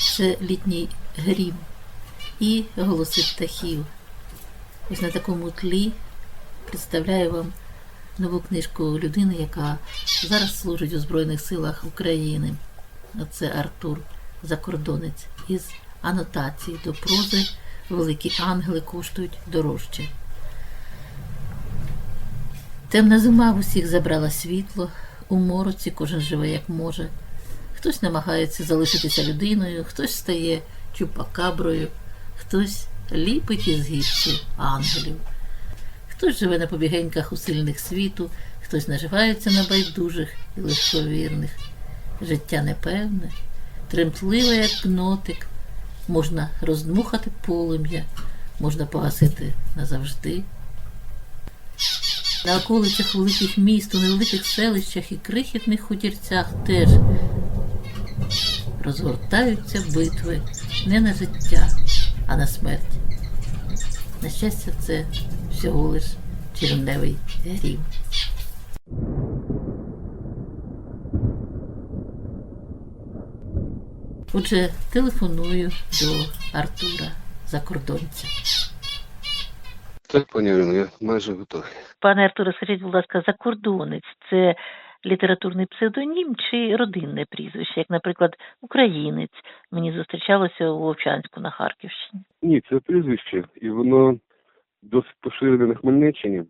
Це літній грім і голоси птахів. Ось на такому тлі представляю вам нову книжку людини, яка зараз служить у Збройних силах України. Це Артур Закордонець із анотацій до прози Великі ангели коштують дорожче. Темна зима в усіх забрала світло, у мороці кожен живе як може. Хтось намагається залишитися людиною, хтось стає чупакаброю, хтось ліпить із гіпсу ангелів, хтось живе на побігеньках у сильних світу, хтось наживається на байдужих і легковірних. Життя непевне, тремтливе, як кнотик, можна роздмухати полум'я, можна погасити назавжди. На околицях великих міст, у невеликих селищах і крихітних хутірцях теж розгортаються битви не на життя, а на смерть. На щастя, це всього лиш червневий грім. Отже, телефоную до Артура Закордонця. Так, пані Ірино, я майже готовий. Пане Артуре, скажіть, будь ласка, закордонець це літературний псевдонім чи родинне прізвище, як, наприклад, українець мені зустрічалося у Вовчанську на Харківщині. Ні, це прізвище, і воно досить поширене на Хмельниччині.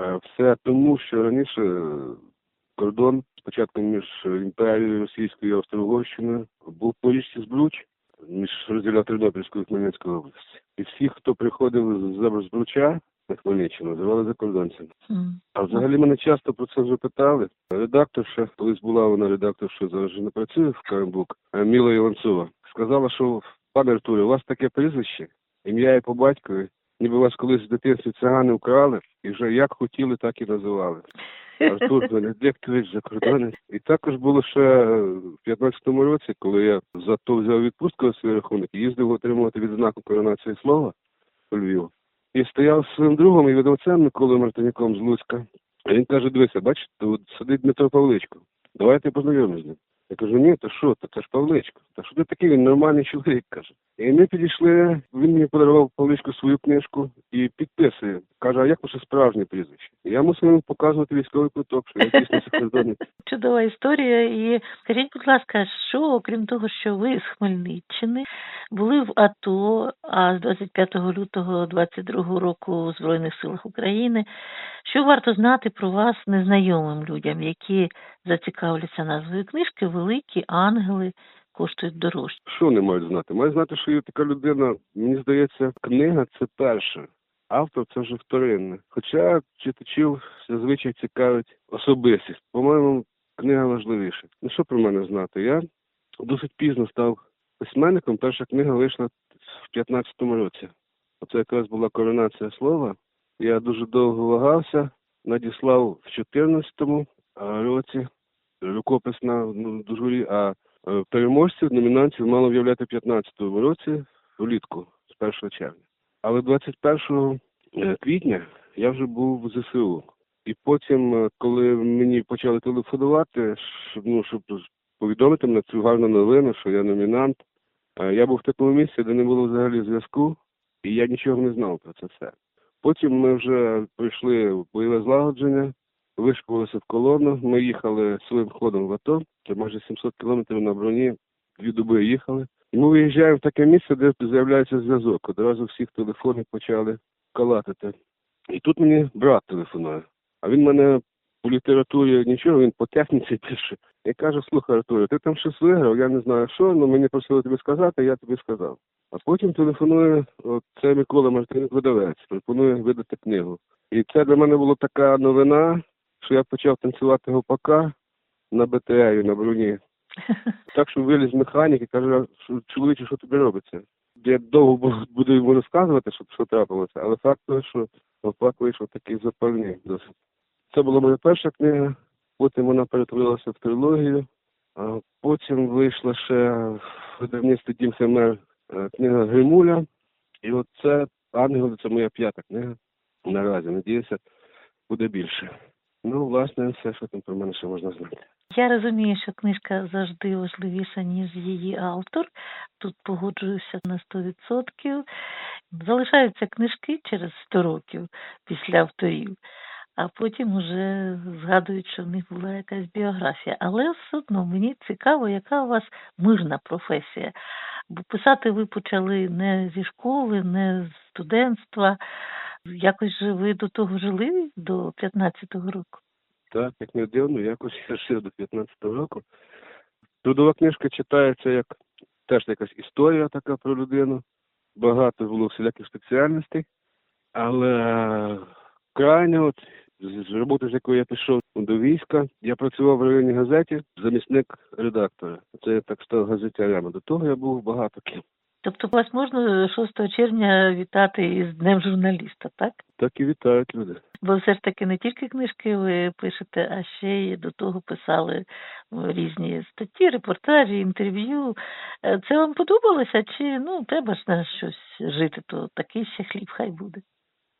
Е, Все тому, що раніше е, кордон спочатку між імперією Російською і Австро-Угорщиною був по річці Збруч, між розділя Тернопільської і Хмельницької області. І всі, хто приходив з Збруча на Хмельниччину, називали закордонцями. М. А взагалі мене часто про це вже питали. Редакторша, колись була вона редакторша, зараз вже не працює в Карамбук, Міла Іванцова. Сказала, що пане Артуре, у вас таке прізвище, ім'я і по батькові, ніби вас колись в дитинстві цигани вкрали, і вже як хотіли, так і називали. Артур Бенедиктович закордонець. І також було ще в 15-му році, коли я за то взяв відпустку на свій рахунок і їздив отримувати відзнаку коронації слова у Львів. І стояв з своїм другом і видавцем Миколою Мартиняком з Луцька. А він каже: дивися, бачиш, тут сидить Дмитро Павличко. Давайте познайомимось з ним. Я кажу, ні, то що, то це ж Павличко. Та що ти такий, він нормальний чоловік, каже. І ми підійшли, він мені подарував Павличку свою книжку і підписує. Каже, а як ваше справжнє прізвище? Я мусив йому показувати військовий квиток, що я дійсно закордонець. Чудова історія. І скажіть, будь ласка, що окрім того, що ви з Хмельниччини були в АТО, а з 25 лютого 22 року у Збройних силах України, що варто знати про вас незнайомим людям, які зацікавляться назвою книжки Великі ангели коштують дорожче. Що вони мають знати? Мають знати, що є така людина, мені здається, книга це перше. Автор це вже вторинне. Хоча читачів зазвичай цікавить особистість. По-моєму, книга важливіша. Ну що про мене знати? Я досить пізно став письменником. Перша книга вийшла в 15-му році. Оце якраз була коронація слова. Я дуже довго вагався, надіслав в 14-му році рукопис на ну, до а переможців номінантів мало виявляти в 15-му році влітку, з 1 червня. Але 21 е, квітня я вже був в ЗСУ. І потім, е, коли мені почали телефонувати, щоб, ну, щоб повідомити мене цю гарну новину, що я номінант, е, я був в такому місці, де не було взагалі зв'язку, і я нічого не знав про це все. Потім ми вже пройшли бойове злагодження, вишкувалися в колону. Ми їхали своїм ходом в АТО, це майже 700 кілометрів на броні, дві доби їхали. І ми виїжджаємо в таке місце, де з'являється зв'язок. Одразу всіх телефони почали калатити. І тут мені брат телефонує. А він мене по літературі нічого, він по техніці пише. Я кажу, слухай, Артуре, ти там щось виграв, я не знаю що, але мені просили тобі сказати, я тобі сказав. А потім телефонує от, це Микола Мартинюк видавець, пропонує видати книгу. І це для мене була така новина, що я почав танцювати гопака на БТРі, на броні. Так що виліз механік і каже, що чоловіче, що тобі робиться? Я довго буду йому розказувати, що, що трапилося, але факт той, що Опак вийшов такий запальний досить. Це була моя перша книга, потім вона перетворилася в трилогію, а потім вийшла ще в видавництві Дім Хемер е, книга Гримуля. І от це Ангел, це моя п'ята книга. Наразі, надіюся, буде більше. Ну, власне, все, що там про мене ще можна знати. Я розумію, що книжка завжди важливіша, ніж її автор. Тут погоджуюся на 100%. Залишаються книжки через 100 років після авторів, а потім вже згадують, що в них була якась біографія. Але все одно мені цікаво, яка у вас мирна професія. Бо писати ви почали не зі школи, не з студентства. Якось же ви до того жили до 15-го року. Так, як не дивно, якось я жив до 15-го року. Трудова книжка читається як теж якась історія така про людину. Багато було всіляких спеціальностей. Але крайне, от з роботи, з якої я пішов до війська, я працював в районній газеті, замісник редактора. Це я так став газетярем. До того я був багато ким. Тобто вас можна 6 червня вітати із Днем журналіста, так? Так і вітають люди. Бо все ж таки не тільки книжки ви пишете, а ще й до того писали різні статті, репортажі, інтерв'ю. Е, Це вам подобалося? Чи ну треба ж на щось жити, то такий ще хліб хай буде.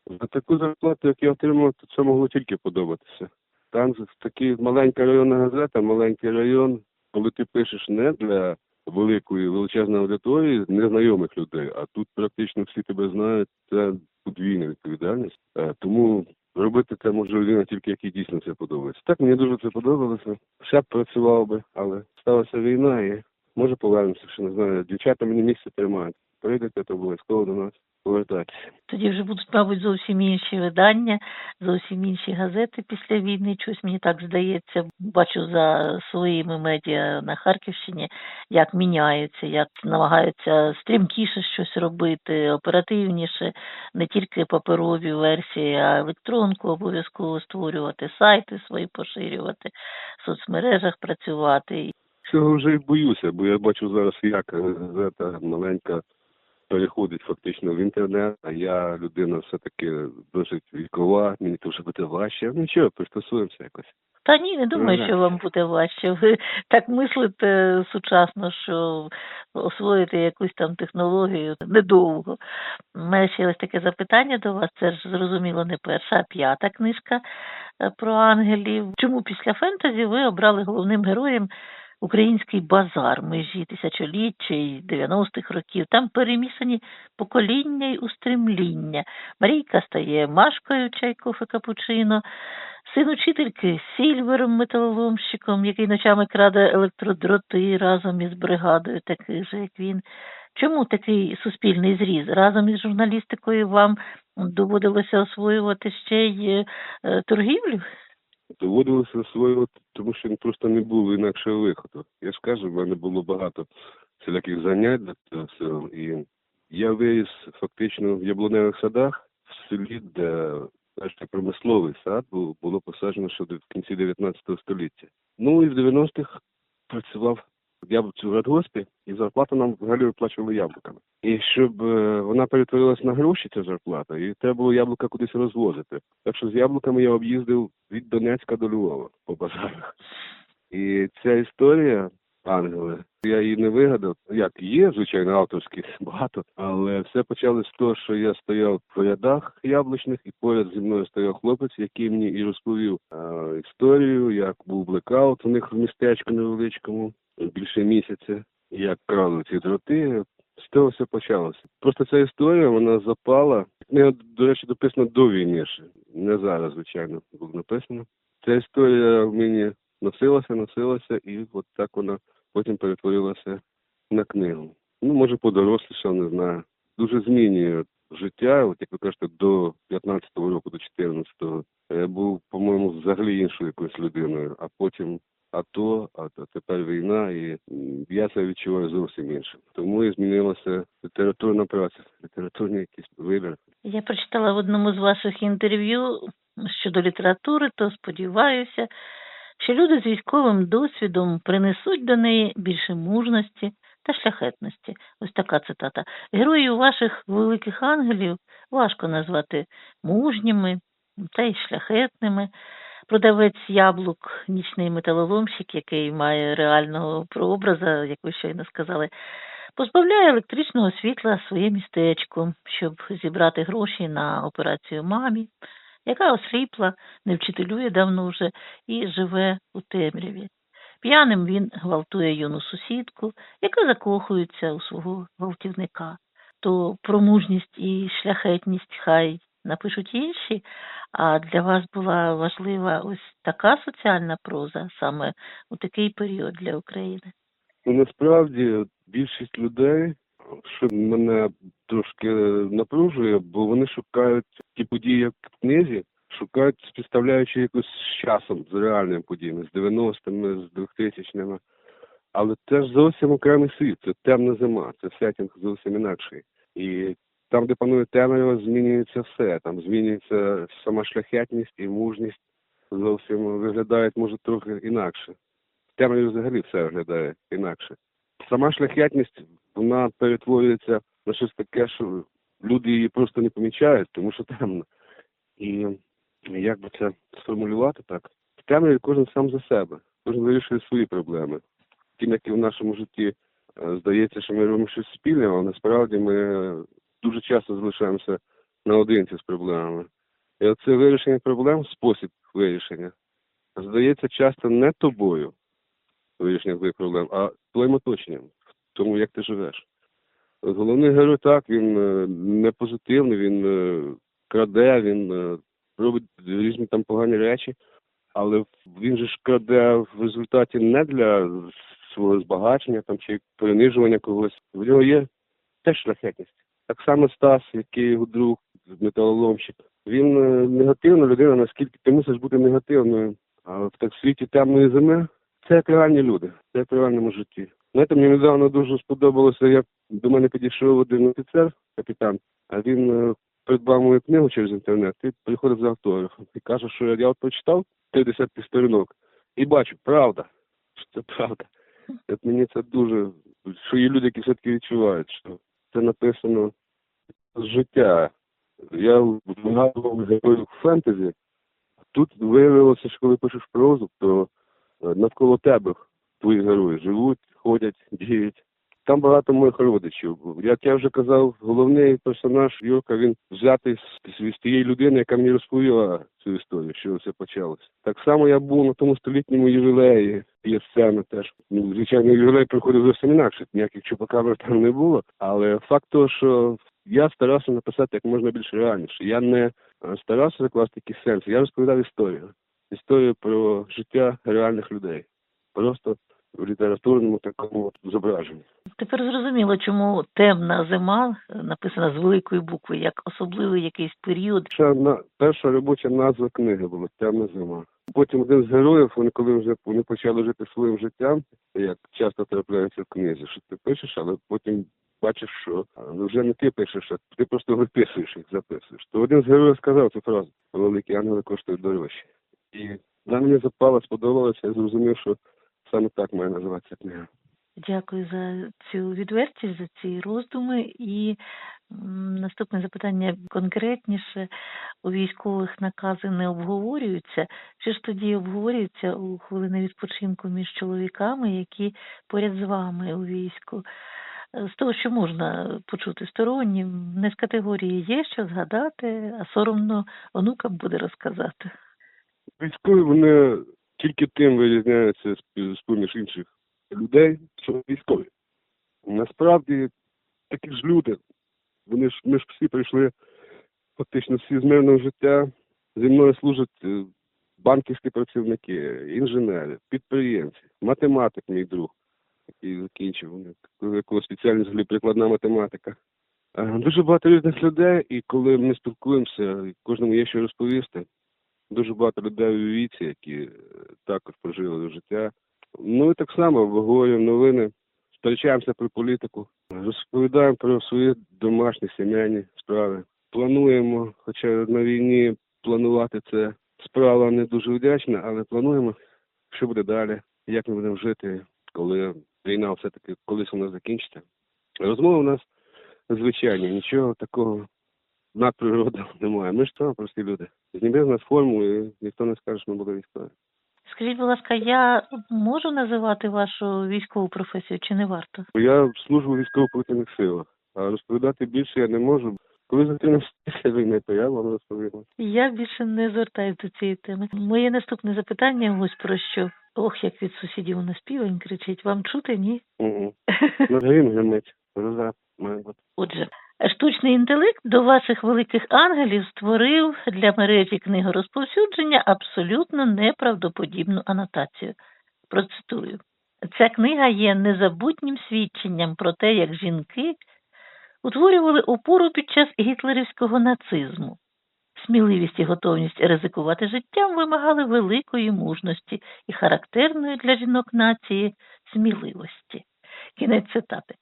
За таку зарплату, як я отримав, то це могло тільки подобатися. Там такі маленька районна газета, маленький район, коли ти пишеш не для великої величезної аудиторії незнайомих людей, а тут практично всі тебе знають, це подвійна відповідальність. Е, Тому робити це може людина тільки якій дійсно це подобається. Так мені дуже це подобалося. Ще б працював би, але сталася війна і може повернемося, що не знаю. Дівчата мені місце тримають. Прийдете, то обов'язково до нас повертатися. Тоді вже будуть, мабуть, зовсім інші видання, зовсім інші газети після війни. Щось мені так здається. Бачу за своїми медіа на Харківщині, як міняються, як намагаються стрімкіше щось робити, оперативніше, не тільки паперові версії, а електронку обов'язково створювати, сайти свої поширювати, в соцмережах працювати. Цього вже й боюся, бо я бачу зараз, як газета маленька переходить фактично в інтернет, а я людина все-таки досить вікова, мені вже буде важче. Ну нічого, пристосуємося якось. Та ні, не думаю, що вам буде важче. Ви так мислите сучасно, що освоїти якусь там технологію недовго. У мене ще ось таке запитання до вас. Це ж зрозуміло не перша, а п'ята книжка е, про ангелів. Чому після фентезі ви обрали головним героєм український базар межі тисячоліття і 90-х років? Там перемішані покоління й устремління. Марійка стає Машкою Чайков і Капучино, Син учительки Сільвером металоломщиком, який ночами краде електродроти разом із бригадою, таких же, як він. Чому такий суспільний зріз? Разом із журналістикою вам доводилося освоювати ще й е, торгівлю? Доводилося освоювати, тому що просто не було інакшого виходу. Я ж кажу, в мене було багато всіляких занять для. І я виріс фактично в яблуневих садах в селі, де перший промисловий сад був, було посаджено ще в кінці 19 століття. Ну і в 90-х працював в радгоспі, і зарплату нам взагалі виплачували яблуками. І щоб е, вона перетворилась на гроші, ця зарплата, і треба було яблука кудись розвозити. Так що з яблуками я об'їздив від Донецька до Львова по базарах. І ця історія, ангели, я її не вигадав. Як є, звичайно, авторські багато, але все почалось з того, що я стояв в рядах яблучних, і поряд зі мною стояв хлопець, який мені і розповів е, історію, як був блекаут у них в містечку невеличкому більше місяця, як крали ці дроти. З того все почалося. Просто ця історія вона запала. Книга, до речі, дописана до війни ще. Не зараз, звичайно, було написано. Ця історія в мені носилася, носилася, і от так вона потім перетворилася на книгу. Ну, може, подорослішав, не знаю. Дуже змінює життя. От як ви кажете, до 15-го року, до 14-го. Я був, по-моєму, взагалі іншою якоюсь людиною, а потім АТО, а тепер війна, і я це відчуваю зовсім іншим. Тому і змінилася літературна праця, літературний якийсь вибір. Я прочитала в одному з ваших інтерв'ю щодо літератури, то сподіваюся, що люди з військовим досвідом принесуть до неї більше мужності та шляхетності. Ось така цитата. Героїв ваших великих ангелів важко назвати мужніми та й шляхетними. Продавець яблук, нічний металоломщик, який має реального прообраза, як ви щойно сказали, позбавляє електричного світла своє містечко, щоб зібрати гроші на операцію мамі, яка осліпла, не вчителює давно вже і живе у темряві. П'яним він гвалтує юну сусідку, яка закохується у свого гвалтівника. То про мужність і шляхетність хай напишуть інші, а для вас була важлива ось така соціальна проза саме у такий період для України. Насправді більшість людей, що мене трошки напружує, бо вони шукають ті події, як в книзі, шукають, співставляючи якось з часом, з реальними подіями, з 90-ми, з 2000-ми. Але це ж зовсім окремий світ, це темна зима, це сетінг зовсім інакший. І там, де панує темрява, змінюється все. Там змінюється сама шляхетність і мужність зовсім виглядають, може, трохи інакше. В темряві взагалі все виглядає інакше. Сама шляхетність вона перетворюється на щось таке, що люди її просто не помічають, тому що темно. І як би це сформулювати так? В кожен сам за себе, кожен вирішує свої проблеми. Тим, як і в нашому житті е, здається, що ми робимо щось спільне, але насправді ми дуже часто залишаємося наодинці з проблемами. І оце вирішення проблем, спосіб вирішення, здається часто не тобою, вирішення твоїх проблем, а твоїм оточенням, в тому, як ти живеш. Головний герой так, він е, не позитивний, він е, краде, він е, робить різні там погані речі, але він же ж краде в результаті не для свого збагачення там чи принижування когось. В нього є теж шляхетність. Так само Стас, який його друг, металоломщик. Він негативна людина, наскільки ти мусиш бути негативною. А в так світі темної зими це як реальні люди, це як в реальному житті. Знаєте, мені недавно дуже сподобалося, як до мене підійшов один офіцер, капітан, а він е, придбав мою книгу через інтернет і приходив за автографом. І каже, що я от прочитав 50 сторінок і бачу, правда, що це правда. От мені це дуже, що є люди, які все-таки відчувають, що це написано з життя. Я вгадував героїв фентезі. Тут виявилося, що коли пишеш прозу, то навколо тебе твої герої живуть, ходять, діють. Там багато моїх родичів. Як я вже казав, головний персонаж Юрка, він взятий з, з тієї людини, яка мені розповіла цю історію, що все почалося. Так само я був на тому столітньому ювілеї, є сцена теж. Ну, звичайно, ювілей приходив зовсім інакше, ніяких чупакабр там не було. Але факт того, що я старався написати як можна більш реальніше. Я не е, старався закласти якісь сенси, я розповідав історію. Історію про життя реальних людей. Просто в літературному такому от зображенні. Тепер зрозуміло, чому темна зима е, написана з великої букви, як особливий якийсь період. Перша, на, перша робоча назва книги була Темна зима. Потім один з героїв, вони коли вже вони почали жити своїм життям, як часто трапляється в книзі, що ти пишеш, але потім бачиш, що ну, вже не ти пишеш, а ти просто виписуєш їх, записуєш. То один з героїв сказав цю фразу Великі ангели коштують дорожче. І вона мені запала, сподобалася, я зрозумів, що саме так має називатися книга. Дякую за цю відвертість, за ці роздуми. І наступне запитання конкретніше. У військових накази не обговорюються. Чи ж тоді обговорюються у хвилини відпочинку між чоловіками, які поряд з вами у війську? Е, З того, що можна почути стороннім, не з категорії є що згадати, а соромно онукам буде розказати. Військові вони тільки тим вирізняються з поміж інших людей, що військові. Насправді такі ж люди. Вони ж ми ж всі прийшли фактично всі з мирного життя. Зі мною служать е, банківські працівники, інженери, підприємці, математик, мій друг, який закінчив, якого спеціальність прикладна математика. Е, Дуже багато різних людей, і коли ми спілкуємося, кожному є що розповісти дуже багато людей у віці, які е, також прожили життя. Ну і так само обговорюємо новини, сперечаємося про політику, розповідаємо про свої домашні сімейні справи. Плануємо, хоча на війні планувати це справа не дуже вдячна, але плануємо що буде далі, як ми будемо жити, коли війна все-таки колись вона закінчиться. Розмови у нас звичайні, нічого такого надприроди немає. Ми ж то прості люди. Зніми з нас форму і ніхто не скаже, що ми були військові. Скажіть, будь ласка, я можу називати вашу військову професію чи не варто? Я служу у військово-повітряних силах, а розповідати більше я не можу. Коли після війни, то я вам розповім. Я більше не звертаюся до цієї теми. Моє наступне запитання ось про що. Ох, як від сусідів у нас півень кричить. Вам чути, ні? Угу. Грім гримить, гроза має бути. Отже, штучний інтелект до ваших великих ангелів створив для мережі книгорозповсюдження абсолютно неправдоподібну анотацію. Процитую. Ця книга є незабутнім свідченням про те, як жінки утворювали опору під час гітлерівського нацизму. Сміливість і готовність ризикувати життям вимагали великої мужності і характерної для жінок нації сміливості. Кінець цитати.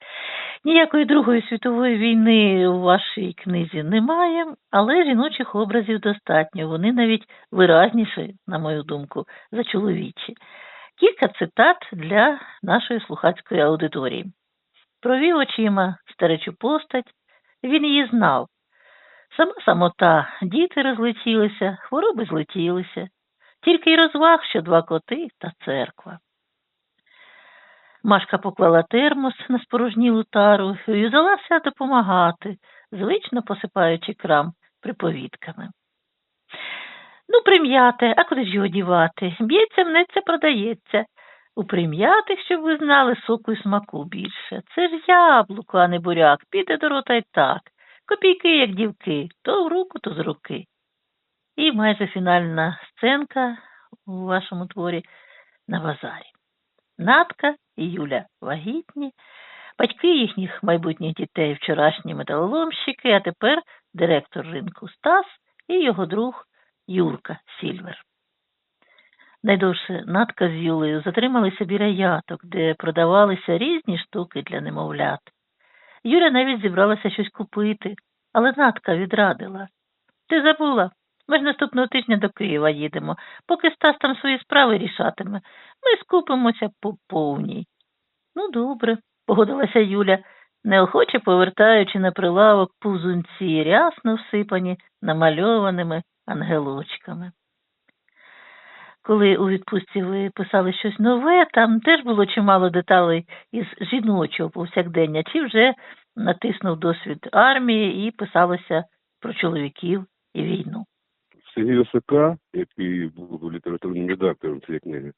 Ніякої Другої світової війни у вашій книзі немає, але жіночих образів достатньо. Вони навіть виразніші, на мою думку, за чоловічі. Кілька цитат для нашої слухацької аудиторії. Провів очима старечу постать, він її знав. Сама самота, діти розлетілися, хвороби злетілися, тільки й розваг, що два коти та церква. Машка поклала термос на спорожнілу тару і взялася допомагати, звично посипаючи крам приповідками. Ну, прим'яте, а куди ж його дівати? Б'ється, мнеться, продається. У прим'ятих, щоб ви знали, соку і смаку більше. Це ж яблуко, а не буряк, піде до рота й так. Копійки, як дівки, то в руку, то з руки. І майже фінальна сценка у вашому творі на базарі. Надка і Юля вагітні, батьки їхніх майбутніх дітей вчорашні металоломщики, а тепер директор ринку Стас і його друг Юрка Сільвер. Найдовше Надка з Юлею затрималися біля яток, де продавалися різні штуки для немовлят. Юля навіть зібралася щось купити, але Надка відрадила. Ти забула, ми ж наступного тижня до Києва їдемо, поки Стас там свої справи рішатиме. Ми скупимося по повній. Ну, добре, погодилася Юля, неохоче повертаючи на прилавок пузунці, рясно всипані намальованими ангелочками. Коли у відпустці ви писали щось нове, там теж було чимало деталей із жіночого повсякдення, чи вже натиснув досвід армії і писалося про чоловіків і війну. Сергій Осака, який був літературним редактором цієї книги,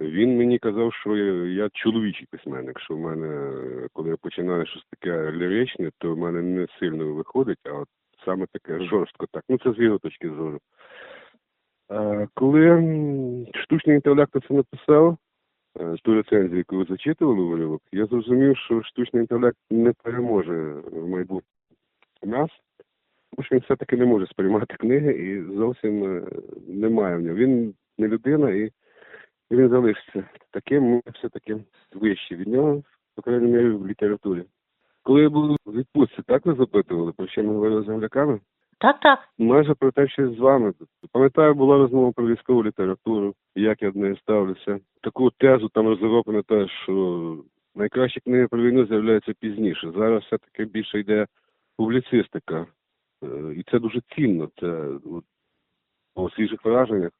він мені казав, що я, чоловічий письменник, що в мене, е, коли я починаю щось таке ліричне, то в мене не сильно виходить, а от саме таке жорстко так. Ну, це з його точки зору. А, коли штучний інтелект це написав, е, ту рецензію, яку ви зачитували у Валюк, я зрозумів, що штучний інтелект не переможе в майбутньому нас, тому що він все-таки не може сприймати книги і зовсім е, немає в нього. Він не людина і, він залишиться таким, ми все-таки вищі від нього, по крайній мірі, в літературі. Коли я був у відпустці, так ви запитували, про що ми говорили з земляками? Так, так. Майже про те, що з вами. Пам'ятаю, була розмова про військову літературу, як я до неї ставлюся. Таку тезу там розвивав на те, що найкращі книги про війну з'являються пізніше. Зараз все-таки більше йде публіцистика. Е, І це дуже цінно. Це по свіжих враженнях,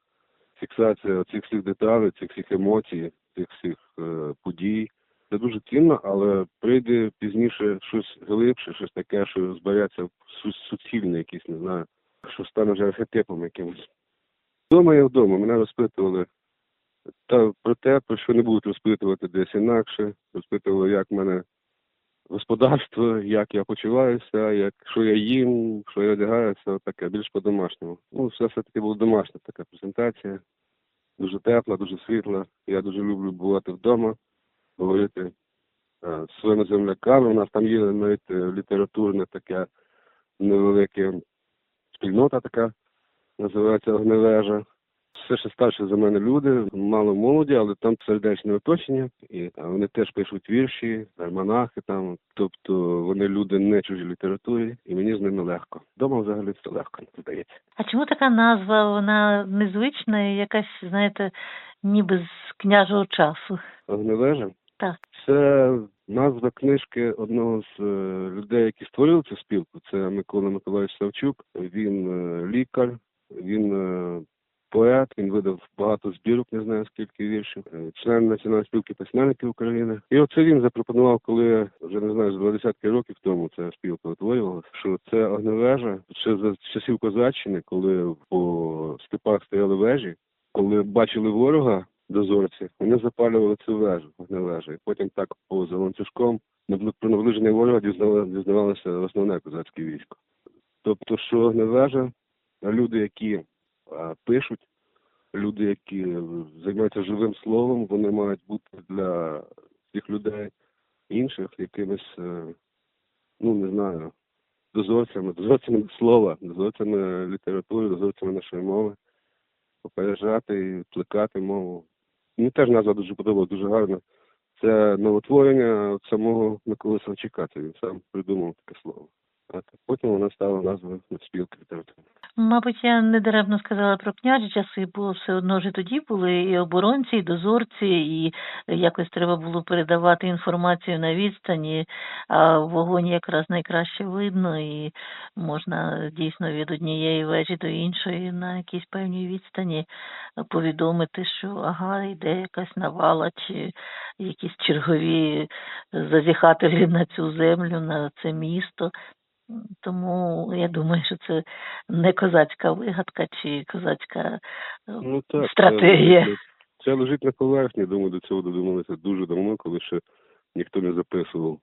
фіксація цих всіх деталей, цих всіх емоцій, цих всіх е, подій. Це дуже цінно, але прийде пізніше щось глибше, щось таке, що збереться суцільне якесь, не знаю, що стане вже архетипом якимось. Вдома я вдома, мене розпитували та про те, про що не будуть розпитувати десь інакше. Розпитували, як мене господарство, як я почуваюся, як що я їм, що я одягаюся, таке, більш по-домашньому. Ну, все все-таки була домашня така презентація. Дуже тепла, дуже світла. Я дуже люблю бувати вдома говорити е, з своїми земляками. У нас там є навіть е, літературне таке невелике спільнота така, називається Огневежа. Все ще старше за мене люди, мало молоді, але там сердечне оточення, і вони теж пишуть вірші, альманахи там. Тобто вони люди не чужі літературі, і мені з ними легко. Дома взагалі все легко, здається. А чому така назва? Вона незвична і якась, знаєте, ніби з княжого часу. Огневежа Так. це назва книжки одного з е, людей, які створили цю спілку. Це Микола Миколаївич Савчук. Він е, лікар, він е, поет, він видав багато збірок, не знаю скільки віршів, е, член Національної спілки письменників України. І оце він запропонував, коли вже не знаю, з два десятки років тому ця спілка утворювалася, що це огневежа ще за часів козаччини, коли по степах стояли вежі, коли бачили ворога дозорці, вони запалювали цю вежу, огневежу. І потім так поза ланцюжком про наближення ворога дізнавалося основне козацьке військо. Тобто, що огневежа, а люди, які пишуть, люди, які займаються живим словом, вони мають бути для цих людей інших якимись, е, ну не знаю, дозорцями, дозорцями слова, дозорцями літератури, дозорцями нашої мови, попереджати і плекати мову. Мені теж назва дуже подобалась, дуже гарна. Це новотворення самого Миколи Савчука, це він сам придумав таке слово. Так потім вона стала назвою спілки літератури. Мабуть, я недаремно сказала про княжі часи, бо все одно ж тоді були і оборонці, і дозорці, і якось треба було передавати інформацію на відстані, а вогонь якраз найкраще видно, і можна дійсно від однієї вежі до іншої на якійсь певній відстані повідомити, що ага, йде якась навала, чи якісь чергові зазіхателі на цю землю, на це місто. Тому я думаю, що це не козацька вигадка чи козацька е, Ну так, стратегія. Це, це лежить на поверхні, думаю, до цього додумалися дуже давно, коли ще ніхто не записував.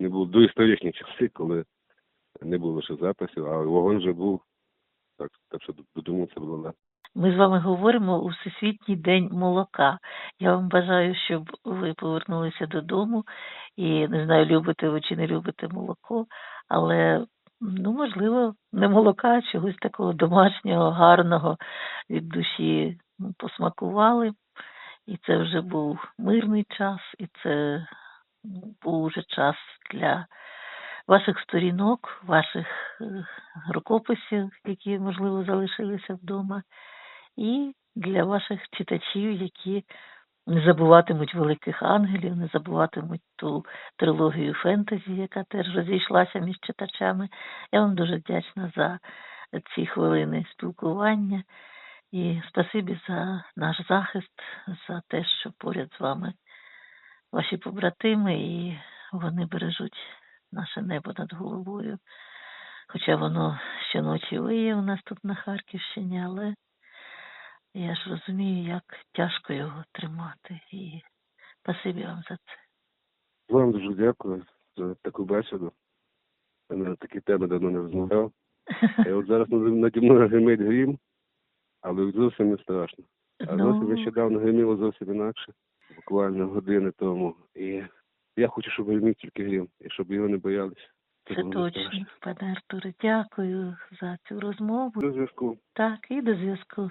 Не було доісторичні часи, коли не було ще записів, а вогонь вже був. Так, так що додуматися було легко. Ми з вами говоримо у Всесвітній день молока. Я вам бажаю, щоб ви повернулися додому і не знаю, любите ви чи не любите молоко, але ну можливо, не молока, а чогось такого домашнього, гарного від душі посмакували. І це вже був мирний час, і це ну, був вже час для ваших сторінок, ваших е, рукописів, які, можливо, залишилися вдома і для ваших читачів, які не забуватимуть великих ангелів, не забуватимуть ту трилогію фентезі, яка теж розійшлася між читачами. Я вам дуже вдячна за ці хвилини спілкування і спасибі за наш захист, за те, що поряд з вами ваші побратими, і вони бережуть наше небо над головою. Хоча воно щоночі виє у нас тут на Харківщині, але я ж розумію, як тяжко його тримати. І спасибі вам за це. Вам дуже дякую за таку бесіду. Я на такі теми давно не розмовляв. І от зараз наді мною гримить грім, але зовсім не страшно. А Ну, зовсім нещодавно гриміло зовсім інакше, буквально години тому. І я хочу, щоб гримів тільки грім, і щоб його не боялися. це було точно, пане Артуре. Дякую за цю розмову. До зв'язку. Так, і до зв'язку.